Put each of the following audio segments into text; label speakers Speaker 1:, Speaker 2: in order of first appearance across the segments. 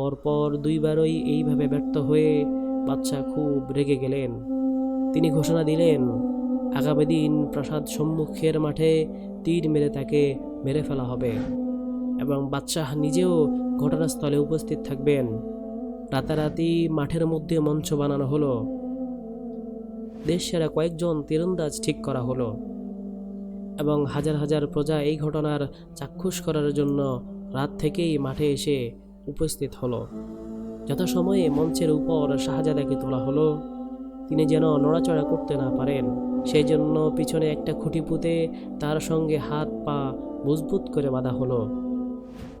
Speaker 1: পরপর দুইবারই এইভাবে ব্যর্থ হয়ে বাচ্চা খুব রেগে গেলেন। তিনি ঘোষণা দিলেন, আগামী দিন প্রাসাদ সম্মুখের মাঠে তীর মেরে তাকে মেরে ফেলা হবে এবং বাচ্চা নিজেও ঘটনাস্থলে উপস্থিত থাকবেন। রাতারাতি মাঠের মধ্যে মঞ্চ বানানো হলো। দেশ সেরা কয়েকজন তীরন্দাজ ঠিক করা হলো এবং হাজার হাজার প্রজা এই ঘটনার চাক্ষুষ করার জন্য রাত থেকেই মাঠে এসে উপস্থিত হলো। যথাসময়ে মঞ্চের উপর শাহজাদাকে তোলা হলো। তিনি যেন নড়াচড়া করতে না পারেন সেই জন্য পিছনে একটা খুঁটি পুঁতে তার সঙ্গে হাত পা মজবুত করে বাঁধা হলো।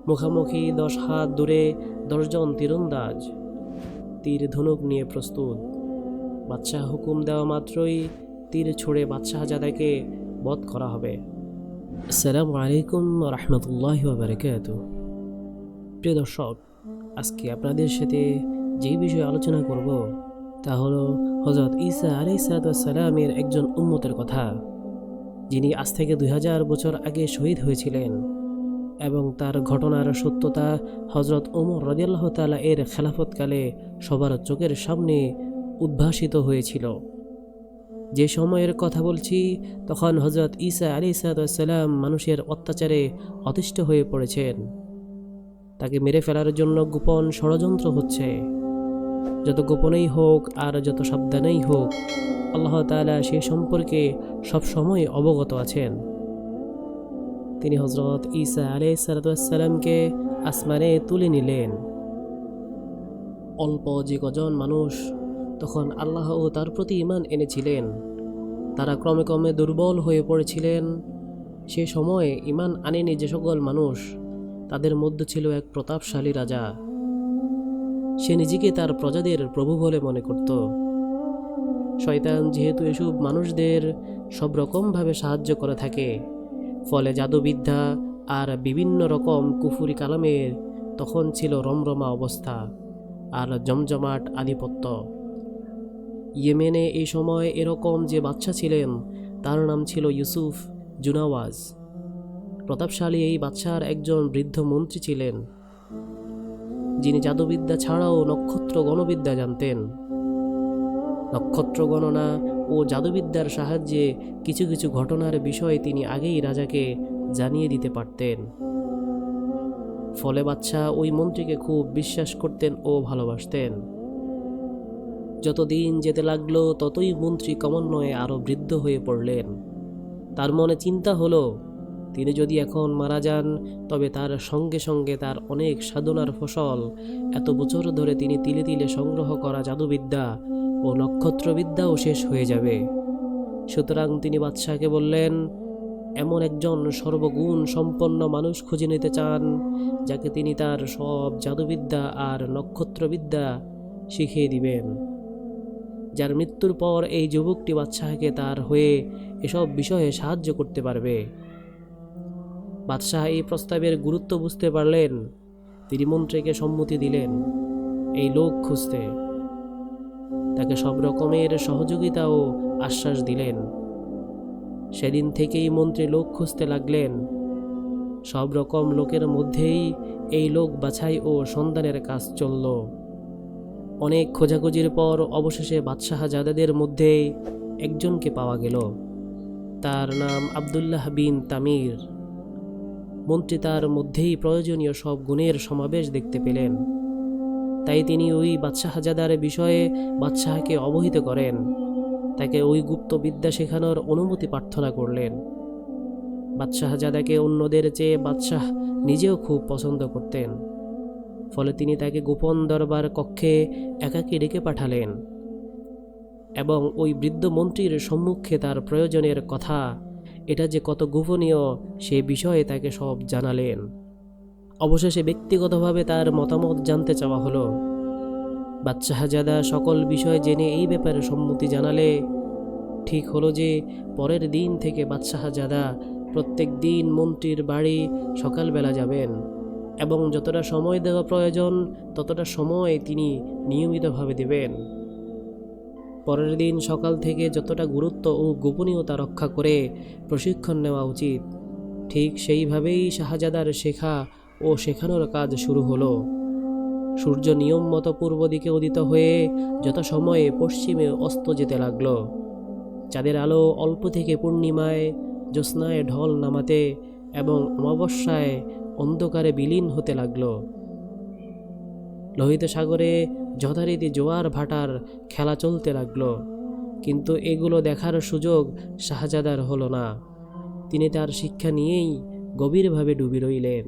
Speaker 1: মুখামুখি দশ হাত দূরে দশজন তীরন্দাজ। তীর ধনুক নিয়ে প্রস্তুত। বাদশাহ হুকুম দেওয়া মাত্রই তীর ছুড়ে বাদশাহজাদাকে বধ করা হবে। আসসালামু আলাইকুম রহমতুল্লাহ বারকাত প্রিয় দর্শক, আজকে আপনাদের সাথে যেই বিষয়ে আলোচনা করব তা হলো হজরত ঈসা আলি সালামের একজন উম্মতের কথা, যিনি আজ থেকে দুই হাজার বছর আগে শহীদ হয়েছিলেন এবং তার ঘটনার সত্যতা হজরত ওমর রদিয়াল্লাহ তালা এর খেলাফতকালে সবার চোখের সামনে উদ্ভাসিত হয়েছিল। যে সময়ের কথা বলছি, তখন হজরত ঈসা আলি সালাম মানুষের অত্যাচারে অতিষ্ঠ হয়ে পড়েছেন। তাকে মেরে ফেলার জন্য গোপন ষড়যন্ত্র হচ্ছে। যত গোপনেই হোক আর যত সাবধানেই হোক, আল্লাহ তালা সে সম্পর্কে সবসময় অবগত আছেন। তিনি হজরত ঈসা আলাই সালাতামকে আসমানে তুলে নিলেন। অল্প যে কজন মানুষ তখন আল্লাহ ও তার প্রতি ইমান এনেছিলেন। তারা ক্রমে ক্রমে দুর্বল হয়ে পড়েছিলেন। সে সময়ে ইমান আনেনি যে সকল মানুষ তাদের মধ্যে ছিল এক প্রতাপশালী রাজা। সে নিজেকে তার প্রজাদের প্রভু বলে মনে করত। শয়তান যেহেতু এসব মানুষদের সব রকমভাবে সাহায্য করে থাকে, ফলে জাদুবিদ্যা আর বিভিন্ন রকম কুফুরি কালামের তখন ছিল রমরমা অবস্থা আর জমজমাট আধিপত্য। ইয়েমেনে এই সময় এরকম যে বাচ্চা ছিলেন, তার নাম ছিল ইউসুফ জুনাওয়াজ। প্রতাপশালী এই বাচ্চার একজন বৃদ্ধ মন্ত্রী ছিলেন, যিনি জাদুবিদ্যা ছাড়াও নক্ষত্র গণবিদ্যা জানতেন। নক্ষত্র গণনা ও জাদুবিদ্যার সাহায্যে কিছু কিছু ঘটনার বিষয়ে তিনি আগেই রাজাকে জানিয়ে দিতে পারতেন। ফলে বাচ্চা ওই মন্ত্রীকে খুব বিশ্বাস করতেন ও ভালোবাসতেন। যত দিন যেতে লাগল, ততই মন্ত্রী ক্রমান্বয়ে আরও বৃদ্ধ হয়ে পড়লেন। তার মনে চিন্তা হলো তিনি যদি এখন মারা যান, তবে তার সঙ্গে সঙ্গে তার অনেক সাধনার ফসল। এত বছর ধরে তিনি তিলে তিলে সংগ্রহ করা জাদুবিদ্যা ও নক্ষত্রবিদ্যাও শেষ হয়ে যাবে। সুতরাং তিনি বাদশাহকে বললেন, এমন একজন সর্বগুণ সম্পন্ন মানুষ খুঁজে নিতে চান, যাকে তিনি তার সব জাদুবিদ্যা আর নক্ষত্রবিদ্যা শিখিয়ে দিবেন। যার মৃত্যুর পর এই যুবকটি বাদশাহকে তার হয়ে এসব বিষয়ে সাহায্য করতে পারবে। বাদশাহ এই প্রস্তাবের গুরুত্ব বুঝতে পারলেন। তিনি মন্ত্রীকে সম্মতি দিলেন, এই লোক খুঁজতে। তাকে সব রকমের সহযোগিতা ও আশ্বাস দিলেন। সেদিন থেকেই মন্ত্রী লোক খুঁজতে লাগলেন। সব রকম লোকের মধ্যেই এই লোক বাছাই ও সন্ধানের কাজ চলল। অনেক খোঁজাখুঁজির পর অবশেষে বাদশাহ জাদাদের মধ্যে একজনকে পাওয়া গেল। তার নাম আবদুল্লাহ বিন তামির। মন্ত্রী তার মধ্যেই প্রয়োজনীয় সব গুণের সমাবেশ দেখতে পেলেন। তাই তিনি ওই বাদশাহজাদার বিষয়ে বাদশাহকে অবহিত করেন। তাকে ওই গুপ্ত বিদ্যা শেখানোর অনুমতি প্রার্থনা করলেন। বাদশাহজাদাকে অন্যদের চেয়ে বাদশাহ নিজেও খুব পছন্দ করতেন। ফলে তিনি তাকে গোপন দরবার কক্ষে একাকী ডেকে পাঠালেন। এবং ওই বৃদ্ধ মন্ত্রীর সম্মুখে তার প্রয়োজনের কথা এটা যে কত গোপনীয়, সে বিষয়ে তাকে সব জানালেন। অবশেষে ব্যক্তিগতভাবে তার মতামত জানতে চাওয়া হলো। বাদশাহজাদা সকল বিষয় জেনে এই ব্যাপারে সম্মতি জানালে, ঠিক হলো যে পরের দিন থেকে বাদশাহজাদা প্রত্যেক দিন মন্ত্রীর বাড়ি সকালবেলা যাবেন এবং যতটা সময় দেওয়া প্রয়োজন, ততটা সময় তিনি নিয়মিতভাবে দেবেন। পরের দিন সকাল থেকে যতটা গুরুত্ব ও গোপনীয়তা রক্ষা করে প্রশিক্ষণ নেওয়া উচিত। ঠিক সেইভাবেই শাহজাদার শেখা ও শেখানোর কাজ শুরু হলো। সূর্য নিয়ম মতো পূর্ব দিকে উদিত হয়ে যত সময়ে পশ্চিমে অস্ত যেতে লাগল। চাঁদের আলো অল্প থেকে পূর্ণিমায় জ্যোৎস্নায় ঢল নামাতে এবং অমাবস্যায় অন্ধকারে বিলীন হতে লাগল। লোহিত সাগরে যথারীতি জোয়ার ভাটার খেলা চলতে লাগল, কিন্তু এগুলো দেখার সুযোগ শাহজাদার হলো না। তিনি তার শিক্ষা নিয়েই গভীরভাবে ডুবে রইলেন।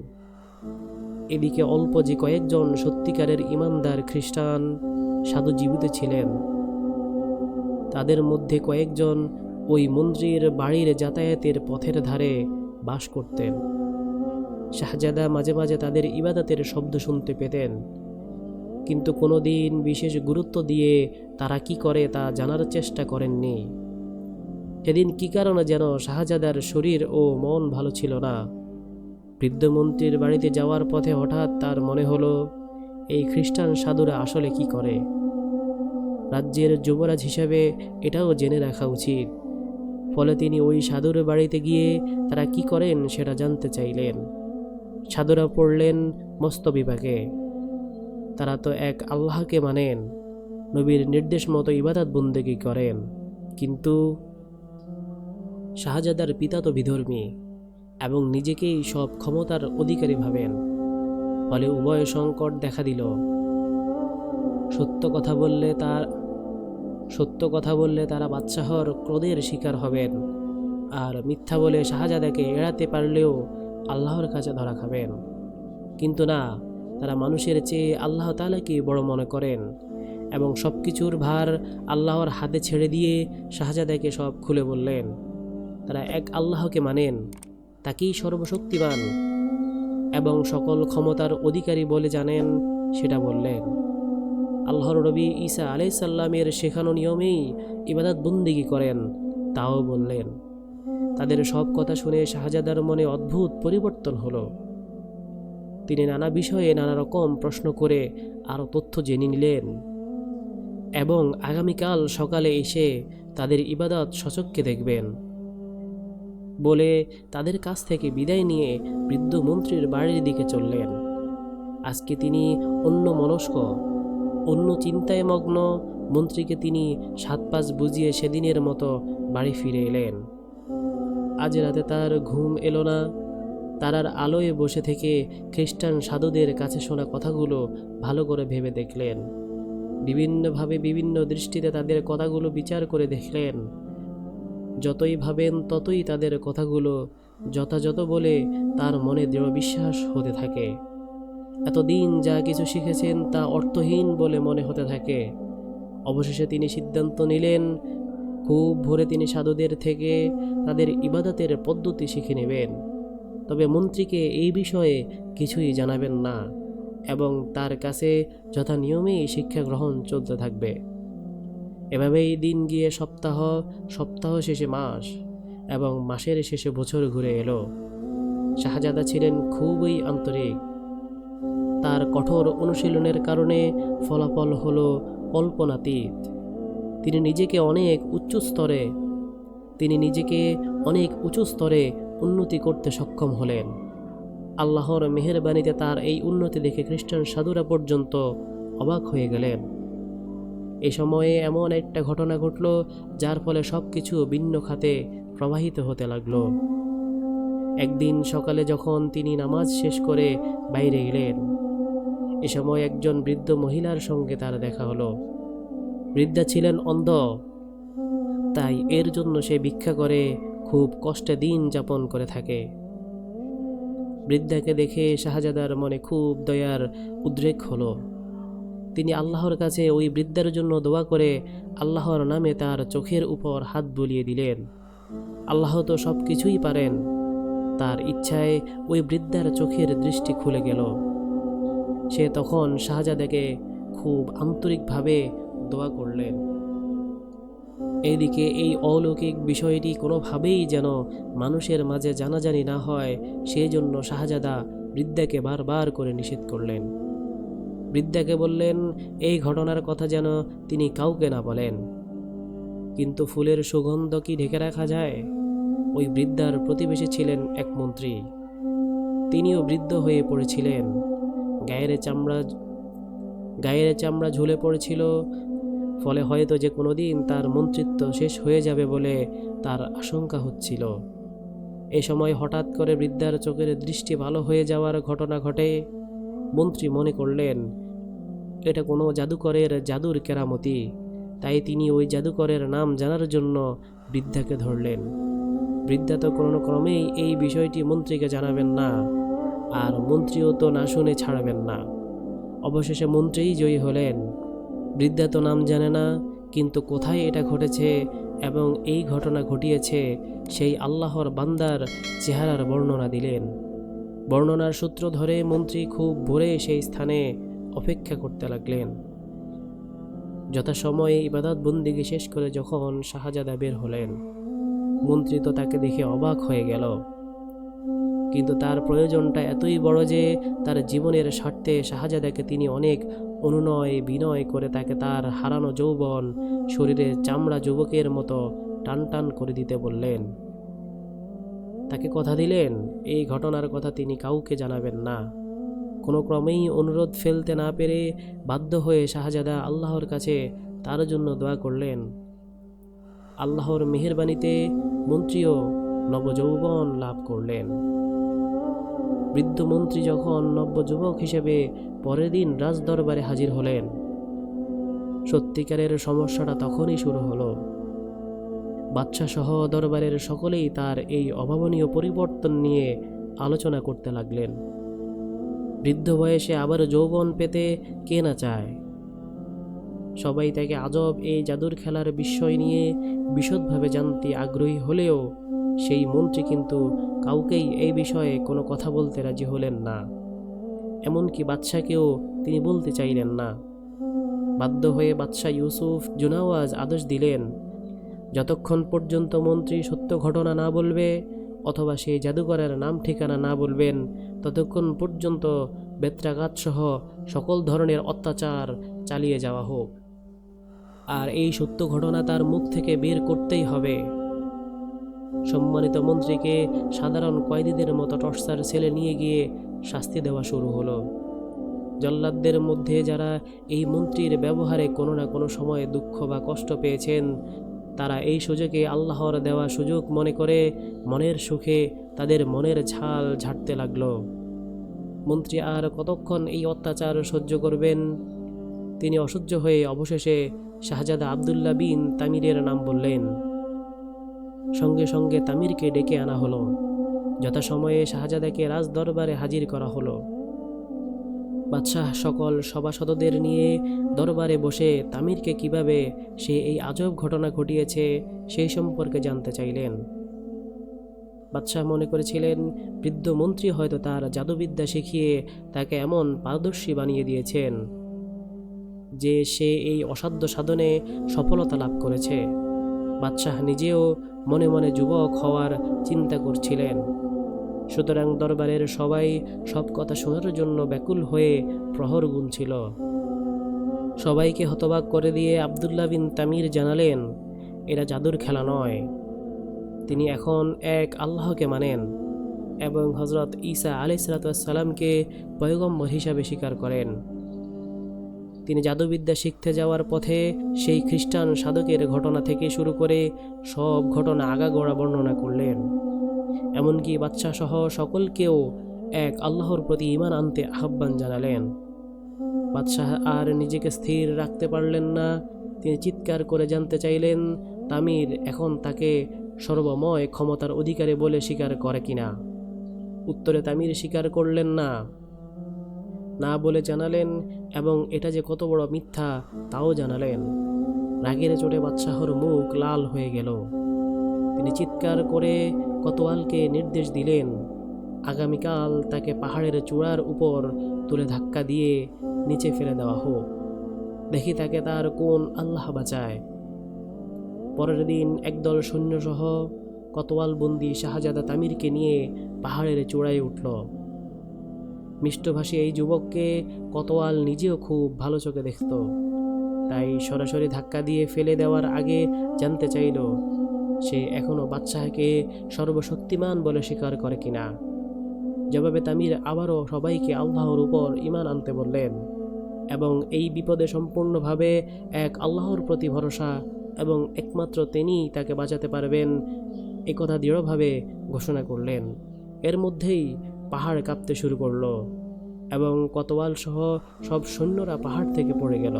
Speaker 1: এদিকে অল্প যে কয়েকজন সত্যিকারের ইমানদার খ্রিস্টান সাধু জীবিত ছিলেন। তাদের মধ্যে কয়েকজন ওই মন্ত্রীর বাড়ির যাতায়াতের পথের ধারে বাস করতেন। শাহজাদা মাঝে মাঝে তাদের ইবাদতের শব্দ শুনতে পেতেন। কিন্তু কোনোদিন বিশেষ গুরুত্ব দিয়ে তারা কি করে তা জানার চেষ্টা করেননি। সেদিন কি কারণে যেন শাহজাদার শরীর ও মন ভালো ছিল না? বৃদ্ধ মন্ত্রীর বাড়িতে যাওয়ার পথে হঠাৎ তার মনে হলো, এই খ্রিস্টান সাধুরা আসলে কি করে? রাজ্যের যুবরাজ হিসাবে এটাও জেনে রাখা উচিত। ফলে তিনি ওই সাধুর বাড়িতে গিয়ে তারা কি করেন সেটা জানতে চাইলেন। সাধুরা পড়লেন মস্ত বিভাগে তারা তো এক আল্লাহকে মানেন, নবীর নির্দেশ মতো ইবাদত বন্দেগী করেন। কিন্তু শাহজাদার পিতা তো বিধর্মী এবং নিজেকেই সব ক্ষমতার অধিকারী ভাবেন। ফলে উভয় সংকট দেখা দিল। সত্য কথা বললে তার, সত্য কথা বললে তারা বাদশাহর ক্রোধের শিকার হবেন। আর মিথ্যা বলে শাহজাদাকে এড়াতে পারলেও আল্লাহর কাছে ধরা খাবেন। কিন্তু না তারা মানুষের চেয়ে আল্লাহ তালাকে বড় মনে করেন এবং সব কিছুর ভার আল্লাহর হাতে ছেড়ে দিয়ে শাহজাদাকে সব খুলে বললেন, তারা এক আল্লাহকে মানেন, তাকেই সর্বশক্তিমান এবং সকল ক্ষমতার অধিকারী বলে জানেন, সেটা বললেন। আল্লাহর রবি ঈসা আলাইসাল্লামের শেখানো নিয়মেই ইবাদত বন্দিগি করেন, তাও বললেন। তাদের সব কথা শুনে শাহজাদার মনে অদ্ভুত পরিবর্তন হলো। তিনি নানা বিষয়ে নানা রকম প্রশ্ন করে আরও তথ্য জেনে নিলেন এবং আগামীকাল সকালে এসে তাদের ইবাদত সচককে দেখবেন। বলে তাদের কাছ থেকে বিদায় নিয়ে বৃদ্ধ মন্ত্রীর বাড়ির দিকে চললেন। আজকে তিনি অন্য মনস্ক, অন্য চিন্তায় মগ্ন। মন্ত্রীকে তিনি সাত পাঁচ বুঝিয়ে সেদিনের মতো বাড়ি ফিরে এলেন। আজ রাতে তার ঘুম এলো না। তারার আলোয় বসে থেকে খ্রিস্টান সাধুদের কাছে শোনা কথাগুলো ভালো করে ভেবে দেখলেন। বিভিন্নভাবে বিভিন্ন দৃষ্টিতে তাদের কথাগুলো বিচার করে দেখলেন। যতই ভাবেন ততই তাদের কথাগুলো যথাযথ বলে তার মনে দৃঢ় বিশ্বাস হতে থাকে। এতদিন যা কিছু শিখেছেন তা অর্থহীন বলে মনে হতে থাকে। অবশেষে তিনি সিদ্ধান্ত নিলেন, খুব ভোরে তিনি সাধুদের থেকে তাদের ইবাদতের পদ্ধতি শিখে নেবেন। তবে মন্ত্রীকে এই বিষয়ে কিছুই জানাবেন না এবং তার কাছে যথা নিয়মেই শিক্ষা গ্রহণ চলতে থাকবে। এভাবেই দিন গিয়ে সপ্তাহ সপ্তাহ শেষে মাস এবং মাসের শেষে বছর ঘুরে এলো। শাহজাদা ছিলেন খুবই আন্তরিক। তার কঠোর অনুশীলনের কারণে ফলাফল হল কল্পনাতীত। তিনি নিজেকে অনেক উচ্চ স্তরে, তিনি নিজেকে অনেক উঁচু স্তরে উন্নতি করতে সক্ষম হলেন। আল্লাহর মেহেরবানিতে তার এই উন্নতি দেখে খ্রিস্টান সাধুরা পর্যন্ত অবাক হয়ে গেলেন। এ সময়ে এমন একটা ঘটনা ঘটল, যার ফলে সব কিছু ভিন্ন খাতে প্রবাহিত হতে লাগল। একদিন সকালে যখন তিনি নামাজ শেষ করে বাইরে গেলেন এ সময় একজন বৃদ্ধ মহিলার সঙ্গে তার দেখা হলো। বৃদ্ধা ছিলেন অন্ধ, তাই এর জন্য সে ভিক্ষা করে খুব কষ্টে দিন যাপন করে থাকে। বৃদ্ধাকে দেখে শাহজাদার মনে খুব দয়ার উদ্রেক হলো। তিনি আল্লাহর কাছে ওই বৃদ্ধার জন্য দোয়া করে আল্লাহর নামে তার চোখের উপর হাত বুলিয়ে দিলেন। আল্লাহ তো সব কিছুই পারেন। তার ইচ্ছায় ওই বৃদ্ধার চোখের দৃষ্টি খুলে গেল। সে তখন শাহজাদাকে খুব আন্তরিকভাবে দোয়া করলেন। এইদিকে এই অলৌকিক বিষয়টি কোনোভাবেই যেন মানুষের মাঝে জানাজানি না হয় সেই জন্য শাহজাদা বৃদ্ধাকে বারবার করে নিষেধ করলেন। বৃদ্ধাকে বললেন, এই ঘটনার কথা যেন তিনি কাউকে না বলেন। কিন্তু ফুলের সুগন্ধ কি ঢেকে রাখা যায়? ওই বৃদ্ধার প্রতিবেশী ছিলেন এক মন্ত্রী। তিনিও বৃদ্ধ হয়ে পড়েছিলেন। গায়ের চামড়া গায়ের চামড়া ঝুলে পড়েছিল ফলে হয়তো যে কোনো দিন তার মন্ত্রিত্ব শেষ হয়ে যাবে বলে তার আশঙ্কা হচ্ছিল। এ সময় হঠাৎ করে বৃদ্ধার চোখের দৃষ্টি ভালো হয়ে যাওয়ার ঘটনা ঘটে। মন্ত্রী মনে করলেন, এটা কোনো জাদুকরের জাদুর কেরামতি। তাই তিনি ওই জাদুকরের নাম জানার জন্য বৃদ্ধাকে ধরলেন। বৃদ্ধা তো কোনো ক্রমেই এই বিষয়টি মন্ত্রীকে জানাবেন না, আর মন্ত্রীও তো না শুনে ছাড়বেন না। অবশেষে মন্ত্রীই জয়ী হলেন। বৃদ্ধা তো নাম জানে না, কিন্তু কোথায় এটা ঘটেছে এবং এই ঘটনা ঘটিয়েছে, সেই আল্লাহর বান্দার চেহারার বর্ণনা দিলেন। বর্ণনার সূত্র ধরে মন্ত্রী খুব ভোরে সেই স্থানে অপেক্ষা করতে লাগলেন। যথাসময়ে ইবাদত বন্দিগি শেষ করে যখন শাহজাদা বের হলেন, মন্ত্রী তো তাকে দেখে অবাক হয়ে গেল। কিন্তু তার প্রয়োজনটা এতই বড় যে তার জীবনের স্বার্থে শাহজাদাকে তিনি অনেক অনুনয়, বিনয় করে তাকে তার হারানো যৌবন, শরীরে চামড়া যুবকের মতো টান টান করে দিতে বললেন। তাকে কথা দিলেন, এই ঘটনার কথা তিনি কাউকে জানাবেন না। কোনো ক্রমেই অনুরোধ ফেলতে না পেরে বাধ্য হয়ে শাহজাদা আল্লাহর কাছে তার জন্য দোয়া করলেন। আল্লাহর মেহেরবানিতে মন্ত্রীও নবযৌবন লাভ করলেন। বৃদ্ধ মন্ত্রী যখন নব্য যুবক হিসেবে পরের দিন রাজদরবারে হাজির হলেন, সত্যিকারের সমস্যাটা তখনই শুরু হলো। বাদশা সহ দরবারের সকলেই তার এই অভাবনীয় পরিবর্তন নিয়ে আলোচনা করতে লাগলেন। বৃদ্ধ বয়সে আবার যৌবন পেতে কে না চায়? সবাই তাকে আজব এই জাদুর খেলার বিষয় নিয়ে বিশদভাবে জানতে আগ্রহী হলেও সেই মন্ত্রী কিন্তু কাউকেই এই বিষয়ে কোনো কথা বলতে রাজি হলেন না। এমনকি বাদশাকেও তিনি বলতে চাইলেন না। বাধ্য হয়ে বাদশাহ ইউসুফ জুনাওয়াজ আদেশ দিলেন, যতক্ষণ পর্যন্ত মন্ত্রী সত্য ঘটনা না বলবে অথবা সেই জাদুকরের নাম ঠিকানা না বলবেন, ততক্ষণ পর্যন্ত বেত্রাঘাতসহ সকল ধরনের অত্যাচার চালিয়ে যাওয়া হোক। আর এই সত্য ঘটনা তার মুখ থেকে বের করতেই হবে। সম্মানিত মন্ত্রীকে সাধারণ কয়েদিদের মতো টর্চার ছেলে নিয়ে গিয়ে শাস্তি দেওয়া শুরু হলো। জল্লাদদের মধ্যে যারা এই মন্ত্রীর ব্যবহারে কোনো না কোনো সময়ে দুঃখ বা কষ্ট পেয়েছেন, তারা এই সুযোগে আল্লাহর দেওয়া সুযোগ মনে করে মনের সুখে তাদের মনের ঝাল ঝাড়তে লাগল। মন্ত্রী আর কতক্ষণ এই অত্যাচার সহ্য করবেন? তিনি অসহ্য হয়ে অবশেষে শাহজাদা আবদুল্লাহ বিন তামিরের নাম বললেন। সঙ্গে সঙ্গে তামিরকে ডেকে আনা হলো। যথাসময়ে শাহজাদাকে রাজ দরবারে হাজির করা হলো। বাদশাহ সকল সভাসদদের নিয়ে দরবারে বসে তামিরকে কীভাবে সে এই আজব ঘটনা ঘটিয়েছে সেই সম্পর্কে জানতে চাইলেন। বাদশাহ মনে করেছিলেন, বৃদ্ধ মন্ত্রী হয়তো তার জাদুবিদ্যা শিখিয়ে তাকে এমন পারদর্শী বানিয়ে দিয়েছেন যে সে এই অসাধ্য সাধনে সফলতা লাভ করেছে। বাদশাহ নিজেও মনে মনে যুবক হওয়ার চিন্তা করছিলেন। সুতরাং দরবারের সবাই সব কথা শোনার জন্য ব্যাকুল হয়ে প্রহর গুনছিল সবাইকে হতবাক করে দিয়ে আবদুল্লাহ বিন তামির জানালেন, এরা জাদুর খেলা নয়। তিনি এখন এক আল্লাহকে মানেন এবং হজরত ঈসা আলিসালাতামকে পয়গম্বর হিসাবে স্বীকার করেন। তিনি জাদুবিদ্যা শিখতে যাওয়ার পথে সেই খ্রিস্টান সাধকের ঘটনা থেকে শুরু করে সব ঘটনা আগাগোড়া বর্ণনা করলেন। এমনকি বাচ্চা সহ সকলকেও এক আল্লাহর প্রতি ইমান আনতে আহ্বান জানালেন। বাদশাহ আর নিজেকে স্থির রাখতে পারলেন না। তিনি চিৎকার করে জানতে চাইলেন, তামির এখন তাকে সর্বময় ক্ষমতার অধিকারে বলে স্বীকার করে কিনা? উত্তরে তামির স্বীকার করলেন না। না বলে জানালেন এবং এটা যে কত বড় মিথ্যা তাও জানালেন। রাগের চোটে বাদশাহর মুখ লাল হয়ে গেল। তিনি চিৎকার করে কতোয়ালকে নির্দেশ দিলেন, আগামীকাল তাকে পাহাড়ের চূড়ার উপর তুলে ধাক্কা দিয়ে নিচে ফেলে দেওয়া হোক। দেখি তাকে তার কোন আল্লাহ বাঁচায়। পরের দিন একদল সৈন্যসহ কোতোয়াল বন্দি শাহজাদা তামিরকে নিয়ে পাহাড়ের চূড়ায় উঠল। মিষ্টভাষী এই যুবককে কতোয়াল নিজেও খুব ভালো চোখে দেখত। তাই সরাসরি ধাক্কা দিয়ে ফেলে দেওয়ার আগে জানতে চাইল, সে এখনও বাদশাহকে সর্বশক্তিমান বলে স্বীকার করে কিনা। জবাবে তামির আবারও সবাইকে আল্লাহর উপর ইমান আনতে বললেন এবং এই বিপদে সম্পূর্ণভাবে এক আল্লাহর প্রতি ভরসা এবং একমাত্র তিনিই তাকে বাঁচাতে পারবেন একথা দৃঢ়ভাবে ঘোষণা করলেন। এর মধ্যেই পাহাড় কাঁপতে শুরু করল এবং কতওয়াল সহ সব সৈন্যরা পাহাড় থেকে পড়ে গেল।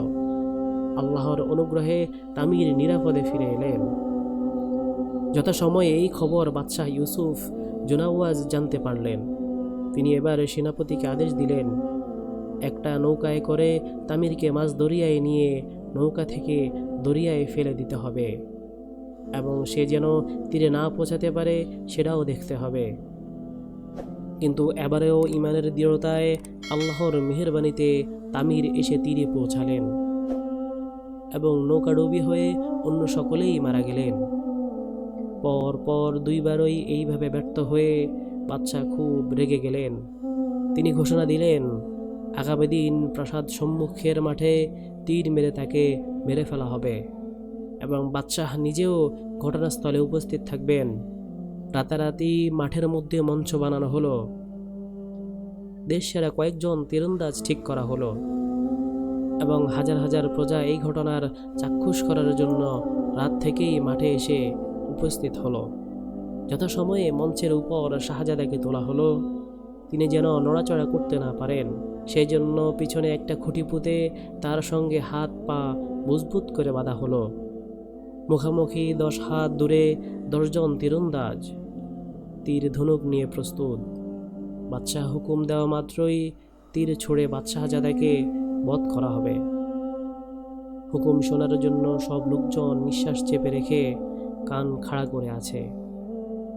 Speaker 1: আল্লাহর অনুগ্রহে তামির নিরাপদে ফিরে এলেন। যথাসময়ে এই খবর বাদশাহ ইউসুফ জোনাওয়াজ জানতে পারলেন। তিনি এবার সেনাপতিকে আদেশ দিলেন, একটা নৌকায় করে তামিরকে মাছ দরিয়ায় নিয়ে নৌকা থেকে দরিয়ায় ফেলে দিতে হবে এবং সে যেন তীরে না পৌঁছাতে পারে সেটাও দেখতে হবে। কিন্তু এবারেও ইমানের দৃঢ়তায় আল্লাহর মেহেরবানিতে তামির এসে তীরে পৌঁছালেন এবং নৌকাডুবি হয়ে অন্য সকলেই মারা গেলেন। পর পর দুইবারই এইভাবে ব্যর্থ হয়ে বাচ্চা খুব রেগে গেলেন। তিনি ঘোষণা দিলেন, আগামী দিন প্রাসাদ সম্মুখের মাঠে তীর মেরে তাকে মেরে ফেলা হবে এবং বাদশাহ নিজেও ঘটনাস্থলে উপস্থিত থাকবেন। রাতারাতি মাঠের মধ্যে মঞ্চ বানানো হলো। দেশ সেরা কয়েকজন তীরন্দাজ ঠিক করা হলো এবং হাজার হাজার প্রজা এই ঘটনার চাক্ষুষ করার জন্য রাত থেকেই মাঠে এসে উপস্থিত হলো। যথাসময়ে মঞ্চের উপর শাহজাদাকে তোলা হলো। তিনি যেন নড়াচড়া করতে না পারেন সেই জন্য পিছনে একটা খুঁটি পুঁতে তার সঙ্গে হাত পা মজবুত করে বাঁধা হলো। মুখামুখি দশ হাত দূরে দশজন তীরন্দাজ তীর ধনুক নিয়ে প্রস্তুত। বাদশাহ হুকুম দেওয়া মাত্রই তীর ছুড়ে বাদশাহজাদাকে বধ করা হবে। হুকুম শোনার জন্য সব লোকজন নিঃশ্বাস চেপে রেখে কান খাড়া করে আছে।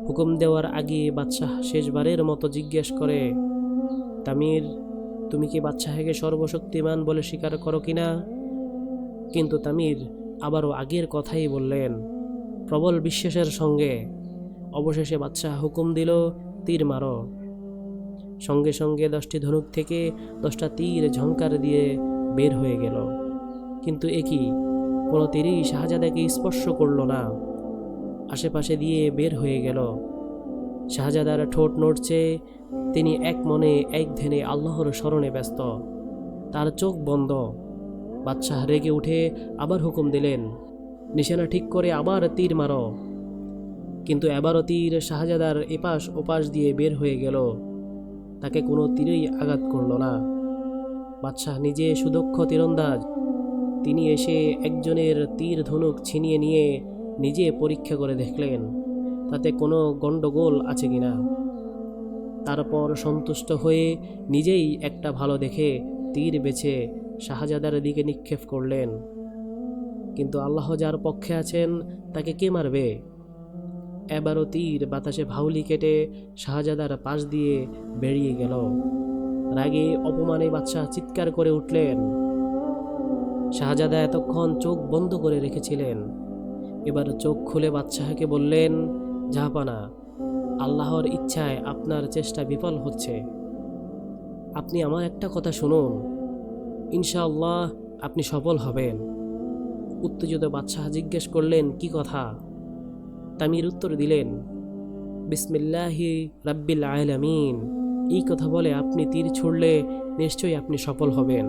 Speaker 1: হুকুম দেওয়ার আগে বাদশাহ শেষবারের মতো জিজ্ঞেস করে, তামির, তুমি কি বাদশাহকে সর্বশক্তিমান বলে স্বীকার করো কি না? কিন্তু তামির আবারও আগের কথাই বললেন, প্রবল বিশ্বাসের সঙ্গে। অবশেষে বাদশাহ হুকুম দিল, তীর মারো। সঙ্গে সঙ্গে দশটি ধনুক থেকে দশটা তীর ঝংকার দিয়ে বের হয়ে গেল। কিন্তু একই কোনো তীরই শাহজাদাকে স্পর্শ করল না। আশেপাশে দিয়ে বের হয়ে গেল। শাহজাদার ঠোঁট নড়ছে, তিনি এক মনে এক ধ্যানে আল্লাহর স্মরণে ব্যস্ত। তার চোখ বন্ধ। বাদশাহ রেগে উঠে আবার হুকুম দিলেন, নিশানা ঠিক করে আবার তীর মারো। কিন্তু এবারও তীর শাহজাদার এপাশ ওপাশ দিয়ে বের হয়ে গেল। তাকে কোনো তীরেই আঘাত করল না। বাদশাহ নিজে সুদক্ষ তীরন্দাজ। তিনি এসে একজনের তীর ধনুক ছিনিয়ে নিয়ে নিজে পরীক্ষা করে দেখলেন, তাতে কোনো গণ্ডগোল আছে কিনা। তারপর সন্তুষ্ট হয়ে নিজেই একটা ভালো দেখে তীর বেছে শাহজাদার দিকে নিক্ষেপ করলেন। কিন্তু আল্লাহ যার পক্ষে আছেন, তাকে কে মারবে? এবারও তীর বাতাসে ভাউলি কেটে শাহজাদার পাশ দিয়ে বেরিয়ে গেল। রাগে অপমানে বাদশাহ চিৎকার করে উঠলেন। শাহজাদা এতক্ষণ চোখ বন্ধ করে রেখেছিলেন। এবার চোখ খুলে বাদশাহকে বললেন, জাহাপানা, আল্লাহর ইচ্ছায় আপনার চেষ্টা বিফল হচ্ছে। আপনি আমার একটা কথা শুনুন। ইনশাআল্লাহ আপনি সফল হবেন। উত্তেজিত বাদশাহ জিজ্ঞেস করলেন, কি কথা? তামির উত্তর দিলেন, বিসমিল্লাহি রাব্বিল আলামিন। এই কথা বলে আপনি তীর ছুড়লে নিশ্চয়ই আপনি সফল হবেন।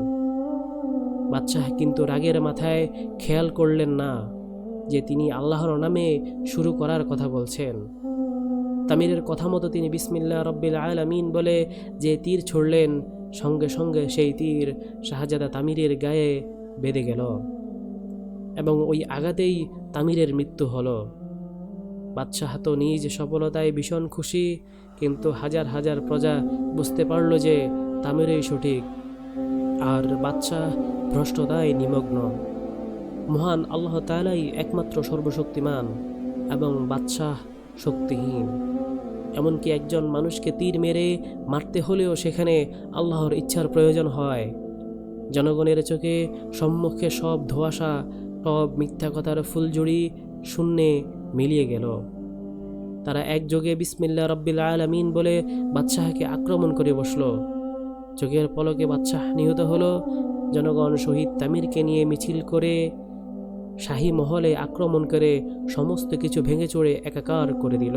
Speaker 1: বাদশাহ কিন্তু রাগের মাথায় খেয়াল করলেন না যে তিনি আল্লাহর নামে শুরু করার কথা বলছেন। তামিরের কথা মতো তিনি বিসমিল্লা রব্বিল আলামিন বলে যে তীর ছুড়লেন, সঙ্গে সঙ্গে সেই তীর শাহজাদা তামিরের গায়ে বেঁধে গেল এবং ওই আঘাতেই তামিরের মৃত্যু হলো। বাদশাহ তো নিজ সফলতায় ভীষণ খুশি, কিন্তু হাজার হাজার প্রজা বুঝতে পারল যে তামিরই সঠিক। আর বাদশাহ ভ্রষ্টতায় নিমগ্ন। মহান আল্লাহ তালাই একমাত্র সর্বশক্তিমান এবং বাদশাহ শক্তিহীন। এমনকি একজন মানুষকে তীর মেরে মারতে হলেও সেখানে আল্লাহর ইচ্ছার প্রয়োজন হয়। জনগণের চোখে সম্মুখে সব ধোয়াশা, সব মিথ্যা কথার ফুলজুড়ি শূন্যে মিলিয়ে গেল। তারা একযোগে বিসমিল্লা রব্বিল আলামিন বলে বাদশাহকে আক্রমণ করে বসল। চোখের পলকে বাদশাহ নিহত হলো। জনগণ শহীদ তামিরকে নিয়ে মিছিল করে শাহী মহলে আক্রমণ করে সমস্ত কিছু ভেঙে চড়ে একাকার করে দিল।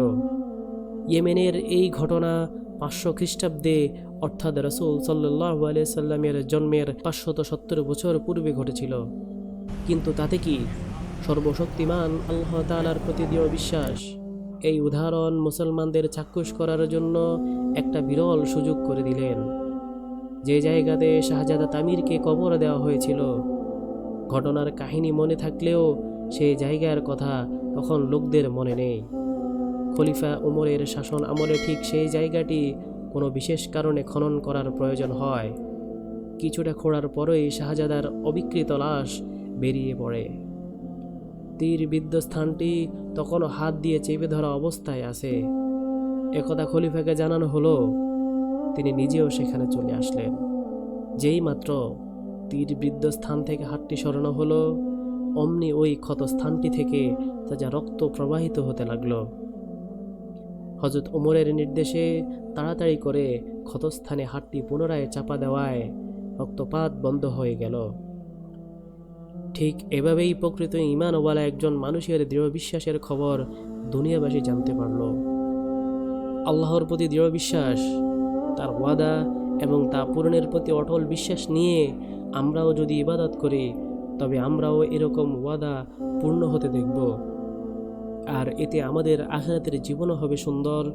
Speaker 1: ইয়েমেনের এই ঘটনা পাঁচশো খ্রিস্টাব্দে, অর্থাৎ রসুল সাল্লাহ সাল্লামের জন্মের পাঁচশত সত্তর বছর পূর্বে ঘটেছিল। কিন্তু তাতে কি সর্বশক্তিমান আল্লাহ তালার প্রতি দৃঢ় বিশ্বাস। এই উদাহরণ মুসলমানদের চাক্ষুষ করার জন্য একটা বিরল সুযোগ করে দিলেন। যে জায়গাতে শাহজাদা তামিরকে কবর দেওয়া হয়েছিল, ঘটনার কাহিনী মনে থাকলেও সেই জায়গার কথা তখন লোকদের মনে নেই। খলিফা উমরের শাসন আমলে ঠিক সেই জায়গাটি কোনো বিশেষ কারণে খনন করার প্রয়োজন হয়। কিছুটা খোঁড়ার পরেই শাহজাদার অবিকৃত লাশ বেরিয়ে পড়ে। তীর বিদ্ধ স্থানটি তখনও হাত দিয়ে চেপে ধরা অবস্থায় আছে। একথা খলিফাকে জানানো হলো। তিনি নিজেও সেখানে চলে আসলেন। যেই মাত্র তীর বৃদ্ধ স্থান থেকে হাতটি সরানো হলো, অমনি ওই ক্ষত স্থানটি থেকে তাজা রক্ত প্রবাহিত হতে লাগল। হজরত ওমরের নির্দেশে তাড়াতাড়ি করে ক্ষতস্থানে হাতটি পুনরায় চাপা দেওয়ায় রক্তপাত বন্ধ হয়ে গেল। ঠিক এভাবেই প্রকৃত ইমানওয়ালা একজন মানুষের দৃঢ় বিশ্বাসের খবর দুনিয়াবাসী জানতে পারল। আল্লাহর প্রতি দৃঢ় বিশ্বাস, তার ওয়াদা এবং তা পূরণের প্রতি অটল বিশ্বাস নিয়ে আমরাও যদি ইবাদত করি, তবে আমরাও এরকম ওয়াদা পূর্ণ হতে দেখব। আর এতে আমাদের আখেরাতের জীবনও হবে সুন্দর,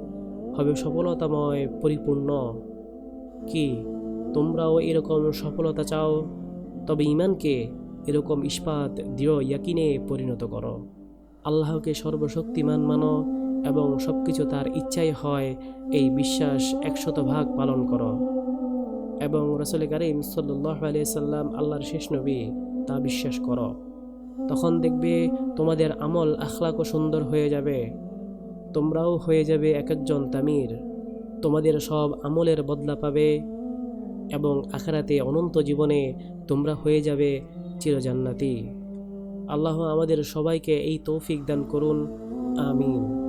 Speaker 1: হবে সফলতাময়, পরিপূর্ণ। কি, তোমরাও এরকম সফলতা চাও? তবে ইমানকে এরকম ইস্পাত দৃঢ় ইয়াকিনে পরিণত করো। আল্লাহকে সর্বশক্তিমান মানো এবং সব কিছু তার ইচ্ছাই হয়, এই বিশ্বাস একশত ভাগ পালন করো। এবং রসুল করিম সাল্লাহ সাল্লাম আল্লাহর শেষ নবী তা বিশ্বাস করো। তখন দেখবে তোমাদের আমল আখলাকও সুন্দর হয়ে যাবে, তোমরাও হয়ে যাবে এক একজন তামির। তোমাদের সব আমলের বদলা পাবে এবং আখারাতে অনন্ত জীবনে তোমরা হয়ে যাবে চিরজান্নাতি। আল্লাহ আমাদের সবাইকে এই তৌফিক দান করুন। আমিন।